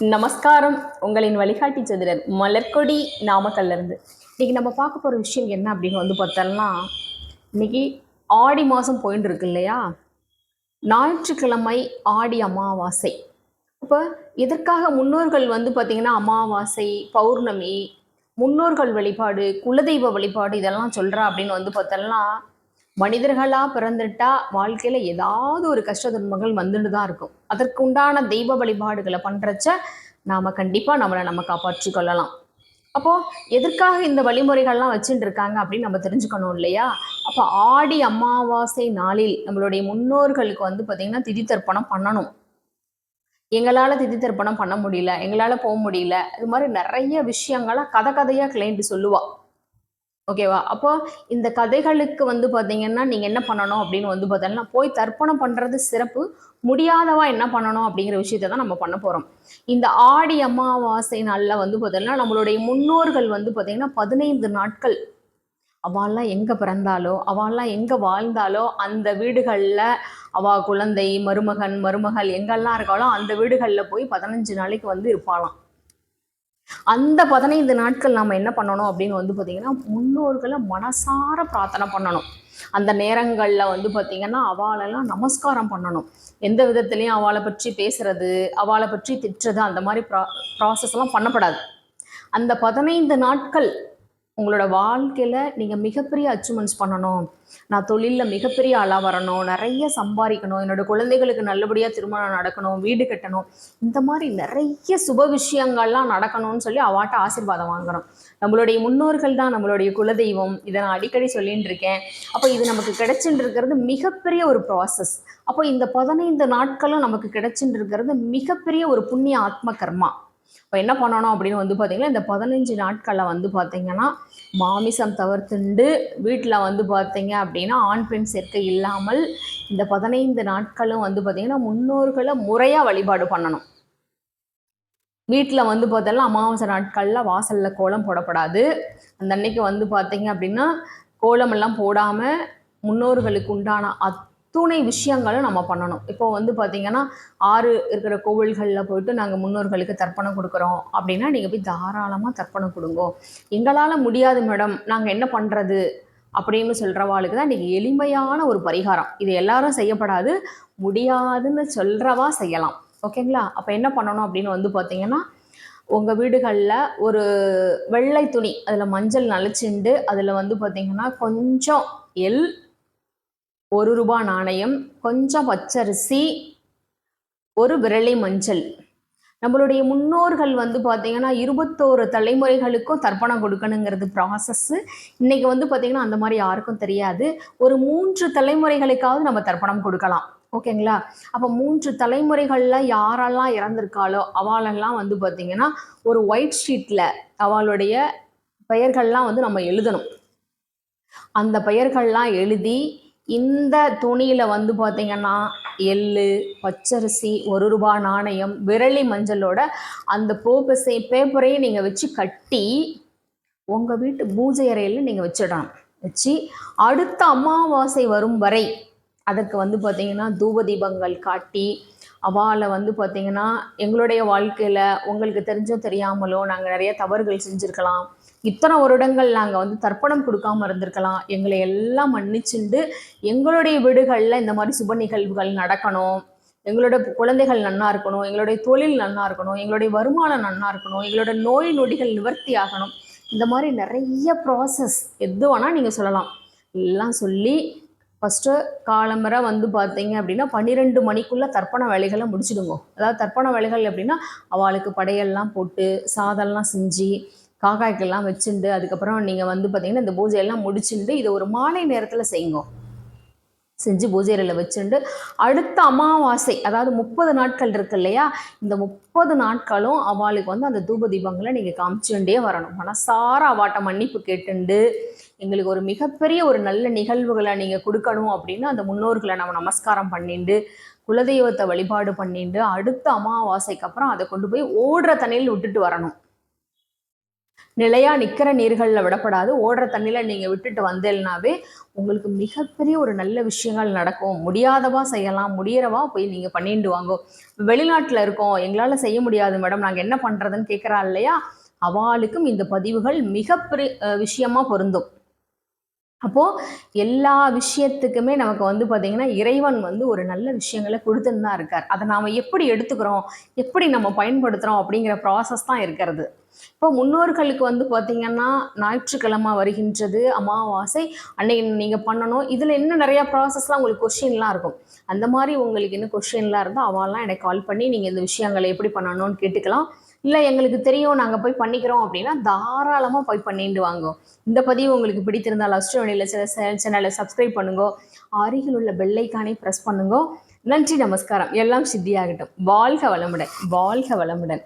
நமஸ்காரம். உங்களின் வழிகாட்டி சதுரர் மலர்கொடி நாமக்கல்ல இருந்து இன்னைக்கு நம்ம பார்க்க போகிற விஷயம் என்ன அப்படின்னு வந்து பார்த்தோம்னா இன்னைக்கு ஆடி மாதம் போயின்னு இருக்கு இல்லையா? ஞாயிற்றுக்கிழமை ஆடி அமாவாசை. இப்போ இதற்காக முன்னோர்கள் வந்து பார்த்திங்கன்னா அமாவாசை பௌர்ணமி முன்னோர்கள் வழிபாடு குலதெய்வ வழிபாடு இதெல்லாம் சொல்கிறா அப்படின்னு வந்து பார்த்தோம்னா மனிதர்களாக பிறந்துட்டா வாழ்க்கையில் ஏதாவது ஒரு கஷ்ட துன்பங்கள் வந்துட்டு தான் இருக்கும். அதற்கு உண்டான தெய்வ வழிபாடுகளை பண்ணுறச்ச நாம் கண்டிப்பாக நம்மளை நம்ம காப்பாற்றி கொள்ளலாம். அப்போது எதற்காக இந்த வழிமுறைகள்லாம் வச்சுட்டு இருக்காங்க அப்படின்னு நம்ம தெரிஞ்சுக்கணும் இல்லையா? அப்போ ஆடி அமாவாசை நாளில் நம்மளுடைய முன்னோர்களுக்கு வந்து பார்த்திங்கன்னா திதி தர்ப்பணம் பண்ணணும். எங்களால் திதி தர்ப்பணம் பண்ண முடியல எங்களால் போக முடியல. இது மாதிரி நிறைய விஷயங்களை கதை கதையாக கிளைண்ட் சொல்லுவாள் ஓகேவா அப்போ இந்த கதைகளுக்கு வந்து பார்த்தீங்கன்னா நீங்கள் என்ன பண்ணணும் அப்படின்னு வந்து பார்த்தீங்கன்னா போய் தர்ப்பணம் பண்ணுறது சிறப்பு. முடியாதவா என்ன பண்ணணும் அப்படிங்கிற விஷயத்தை தான் நம்ம பண்ண போகிறோம் இந்த ஆடி அமாவாசை நாளில் வந்து பார்த்தீங்கன்னா நம்மளுடைய முன்னோர்கள் வந்து பார்த்தீங்கன்னா பதினைந்து நாட்கள் அவள்லாம் எங்கே பிறந்தாலோ அவள்லாம் எங்கே வாழ்ந்தாலோ அந்த வீடுகளில் அவள் குழந்தை மருமகன் மருமகள் எங்கெல்லாம் இருக்காளோ அந்த வீடுகளில் போய் பதினஞ்சு நாளைக்கு வந்து இருப்பாளாம். அந்த பதினைந்து நாட்கள் நாம் என்ன பண்ணணும் அப்படின்னு வந்து பார்த்திங்கன்னா முன்னோர்களை மனசார பிரார்த்தனை பண்ணணும். அந்த நேரங்களில் வந்து பார்த்திங்கன்னா அவளெல்லாம் நமஸ்காரம் பண்ணணும். எந்த விதத்துலேயும் அவளை பற்றி பேசுறது அவளை பற்றி திட்டுறது அந்த மாதிரி ப்ரா ப்ராசஸ் எல்லாம் பண்ணப்படாது. அந்த பதினைந்து நாட்கள் உங்களோட வாழ்க்கையில் நீங்கள் மிகப்பெரிய அச்சீவ்மெண்ட்ஸ் பண்ணணும். நான் தொழிலில் மிகப்பெரிய ஆளாக வரணும். நிறைய சம்பாதிக்கணும். என்னோட குழந்தைகளுக்கு நல்லபடியாக திருமணம் நடக்கணும். வீடு கட்டணும். இந்த மாதிரி நிறைய சுப விஷயங்கள்லாம் நடக்கணும்னு சொல்லி அவாட்ட ஆசீர்வாதம் வாங்கணும். நம்மளுடைய முன்னோர்கள் தான் நம்மளுடைய குலதெய்வம். இதை நான் அடிக்கடி சொல்லிட்டு இருக்கேன். அப்போ இது நமக்கு கிடைச்சுட்டு இருக்கிறது மிகப்பெரிய ஒரு ப்ராசஸ் அப்போ இந்த பதினைந்து நாட்களும் நமக்கு கிடைச்சுட்டு இருக்கிறது மிகப்பெரிய ஒரு புண்ணிய ஆத்ம கர்மா. இப்போ என்ன பண்ணணும் அப்படின்னு வந்து பார்த்தீங்கன்னா இந்த பதினஞ்சு நாட்களில் வந்து பார்த்தீங்கன்னா மாமிசம் தவிர்த்துண்டு வீட்டில் வந்து பார்த்தீங்க அப்படின்னா ஆண் பெண் சேர்க்கை இல்லாமல் இந்த பதினைந்து நாட்களும் வந்து பார்த்தீங்கன்னா முன்னோர்களை முறையாக வழிபாடு பண்ணணும். வீட்டில் வந்து பார்த்தோம்னா அமாவாசை நாட்களில் வாசலில் கோலம் போடப்படாது. அந்த அன்னைக்கு வந்து பார்த்தீங்க அப்படின்னா கோலமெல்லாம் போடாமல் முன்னோர்களுக்கு உண்டான அத் துணை விஷயங்களும் நம்ம பண்ணணும். இப்போ வந்து பார்த்தீங்கன்னா ஆறு இருக்கிற கோவில்களில் போயிட்டு நாங்கள் முன்னோர்களுக்கு தர்ப்பணம் கொடுக்குறோம் அப்படின்னா நீங்கள் போய் தாராளமாக தர்ப்பணம் கொடுங்கோ. எங்களால் முடியாது மேடம். நாங்கள் என்ன பண்ணுறது அப்படின்னு சொல்கிறவாளுக்கு தான் இன்றைக்கி எளிமையான ஒரு பரிகாரம். இது எல்லாரும் செய்யப்படாது. முடியாதுன்னு சொல்கிறவா செய்யலாம். ஓகேங்களா? அப்போ என்ன பண்ணணும் அப்படின்னு வந்து பார்த்தீங்கன்னா உங்கள் வீடுகளில் ஒரு வெள்ளை துணி அதில் மஞ்சள் நனைச்சிண்டு அதில் வந்து பார்த்திங்கன்னா கொஞ்சம் எல் ஒரு ரூபாய் நாணயம் கொஞ்சம் பச்சரிசி ஒரு விரலை மஞ்சள். நம்மளுடைய முன்னோர்கள் வந்து பார்த்தீங்கன்னா இருபத்தோரு தலைமுறைகளுக்கும் தர்ப்பணம் கொடுக்கணுங்கிறது ப்ராசஸ்ஸு இன்றைக்கி வந்து பார்த்திங்கன்னா அந்த மாதிரி யாருக்கும் தெரியாது. ஒரு மூன்று தலைமுறைகளுக்காவது நம்ம தர்ப்பணம் கொடுக்கலாம். ஓகேங்களா அப்போ மூன்று தலைமுறைகளில் யாரெல்லாம் இறந்துருக்காளோ அவளெல்லாம் வந்து பார்த்திங்கன்னா ஒரு ஒயிட் ஷீட்டில் அவளுடைய பெயர்கள்லாம் வந்து நம்ம எழுதணும். அந்த பெயர்கள்லாம் எழுதி இந்த துணியில் வந்து பார்த்தீங்கன்னா எள்ளு பச்சரிசி ஒரு ரூபா நாணயம் விரலி மஞ்சளோட அந்த போப்பசை பேப்பரையும் நீங்கள் வச்சு கட்டி உங்கள் வீட்டு பூஜை அறையில் நீங்கள் வச்சிடணும் வச்சு அடுத்த அமாவாசை வரும் வரை அதற்கு வந்து பார்த்தீங்கன்னா தூப தீபங்கள் காட்டி அவால வந்து பார்த்தீங்கன்னா எங்களுடைய வாழ்க்கையில் உங்களுக்கு தெரிஞ்சோ தெரியாமலோ நாங்கள் நிறைய தவறுகள் செஞ்சுருக்கலாம். இத்தனை வருடங்கள் நாங்கள் வந்து தர்ப்பணம் கொடுக்காம இருந்திருக்கலாம். எங்களை எல்லாம் மன்னிச்சுண்டு எங்களுடைய வீடுகளில் இந்த மாதிரி சுப நிகழ்வுகள் நடக்கணும். எங்களோட குழந்தைகள் நன்னா இருக்கணும். எங்களுடைய தொழில் நன்னா இருக்கணும். எங்களுடைய வருமானம் நன்னா இருக்கணும். எங்களோட நோய் நொடிகள் நிவர்த்தி ஆகணும். இந்த மாதிரி நிறைய ப்ராசஸ் எது வேணால் நீங்கள் சொல்லலாம். எல்லாம் சொல்லி ஃபஸ்ட்டு காலம்பரை வந்து பார்த்தீங்க அப்படின்னா பன்னிரெண்டு மணிக்குள்ளே தர்ப்பண வேலைகளை முடிச்சிடுங்க. அதாவது தர்ப்பண வேலைகள் அப்படின்னா அவளுக்கு படையெல்லாம் போட்டு சாதம்லாம் செஞ்சு காக்காய்க்கெல்லாம் வச்சுண்டு அதுக்கப்புறம் நீங்கள் வந்து பார்த்தீங்கன்னா இந்த பூஜையெல்லாம் முடிச்சுட்டு இதை ஒரு மாலை நேரத்தில் செய்யுங்க. செஞ்சு பூஜை அறையில் வச்சுண்டு அடுத்த அமாவாசை அதாவது முப்பது நாட்கள் இருக்கு இல்லையா? இந்த முப்பது நாட்களும் அவளுக்கு வந்து அந்த தூப தீபங்களை நீங்கள் காமிச்சுட்டே வரணும். மனசார அவாட்ட மன்னிப்பு கேட்டுண்டு எங்களுக்கு ஒரு மிகப்பெரிய ஒரு நல்ல நிகழ்வுகளை நீங்கள் கொடுக்கணும் அப்படின்னு அந்த முன்னோர்களை நம்ம நமஸ்காரம் பண்ணிண்டு குலதெய்வத்தை வழிபாடு பண்ணிட்டு அடுத்த அமாவாசைக்கு அப்புறம் அதை கொண்டு போய் ஓடுற தண்ணியில் விட்டுட்டு வரணும். நிலையாக நிற்கிற நீர்களில் விடப்படாது. ஓடுற தண்ணியில் நீங்கள் விட்டுட்டு வந்தேன்னாவே உங்களுக்கு மிகப்பெரிய ஒரு நல்ல விஷயங்கள் நடக்கும். முடியாதவா செய்யலாம். முடியறவா போய் நீங்கள் பண்ணிட்டு வாங்கோ. வெளிநாட்டில் இருக்கோம். எங்களால் செய்ய முடியாது மேடம். நாங்கள் என்ன பண்ணுறதுன்னு கேட்குறா இல்லையா? அவளுக்கும் இந்த பதிவுகள் மிகப்பெரிய விஷயமா பொருந்தும். அப்போது எல்லா விஷயத்துக்குமே நமக்கு வந்து பார்த்திங்கன்னா இறைவன் வந்து ஒரு நல்ல விஷயங்களை கொடுத்துன்னு தான் இருக்கார். அதை நாம் எப்படி எடுத்துக்கிறோம்? எப்படி நம்ம பயன்படுத்துகிறோம் அப்படிங்கிற ப்ராசஸ் தான் இருக்கிறது. இப்போ முன்னோர்களுக்கு வந்து பார்த்திங்கன்னா ஞாயிற்றுக்கிழமை வருகின்றது அமாவாசை. அன்னைக்கு நீங்கள் பண்ணணும். இதில் இன்னும் நிறையா ப்ராசஸ்லாம் உங்களுக்கு கொஷின்லாம் இருக்கும். அந்த மாதிரி உங்களுக்கு இன்னும் கொஷின்லாம் இருந்தால் அவெல்லாம் எனக்கு கால் பண்ணி நீங்கள் இந்த விஷயங்களை எப்படி பண்ணணும்னு கேட்டுக்கலாம். இல்லை எங்களுக்கு தெரியும் நாங்கள் போய் பண்ணிக்கிறோம் அப்படின்னா தாராளமாக போய் பண்ணிட்டு வாங்க. இந்த பதிவு உங்களுக்கு பிடித்திருந்தால் அஸ்ட்ரோனியில் சேனலை சப்ஸ்கிரைப் பண்ணுங்க. அருகில் உள்ள பெல்லைக்கானை ப்ரெஸ் பண்ணுங்க. நன்றி நமஸ்காரம். எல்லாம் சித்தியாகட்டும். வாழ்க வளமுடன். வாழ்க வளமுடன்.